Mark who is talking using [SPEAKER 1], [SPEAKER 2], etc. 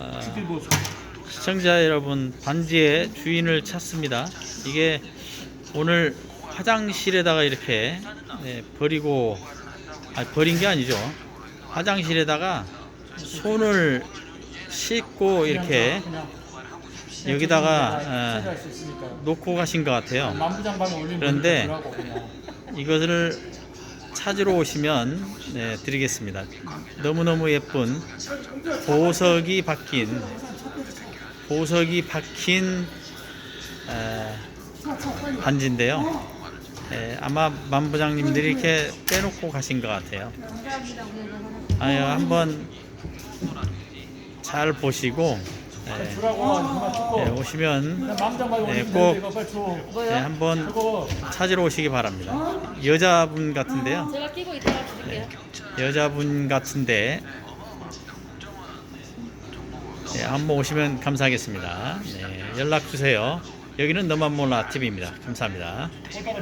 [SPEAKER 1] 아,
[SPEAKER 2] 뭐
[SPEAKER 1] 시청자 여러분 반지의 주인을 찾습니다. 이게 오늘 화장실에다가 이렇게 네, 버리고 아니, 버린 게 아니죠. 화장실에다가 손을 씻고 이렇게 여기다가 어, 놓고 가신 것 같아요. 그런데 이것을 찾으러 오시면 네, 드리겠습니다. 너무너무 예쁜 보석이 박힌 보석이 박힌 에, 반지인데요. 에, 아마 만부장님들이 이렇게 빼놓고 가신 것 같아요. 아유, 한번 잘 보시고 에,
[SPEAKER 2] 주라고
[SPEAKER 1] 에, 오시면 네, 꼭-
[SPEAKER 2] 되는데 이거 빨리 줘
[SPEAKER 1] 네, 한번 찾으러 오시기 바랍니다. 여자분 같은데요.
[SPEAKER 3] 제가 끼고 있다가 드릴게요.
[SPEAKER 1] 여자분 같은데 네, 한번 오시면 감사하겠습니다. 네, 연락 주세요. 여기는 너만 몰라 TV입니다. 감사합니다.
[SPEAKER 2] 꼴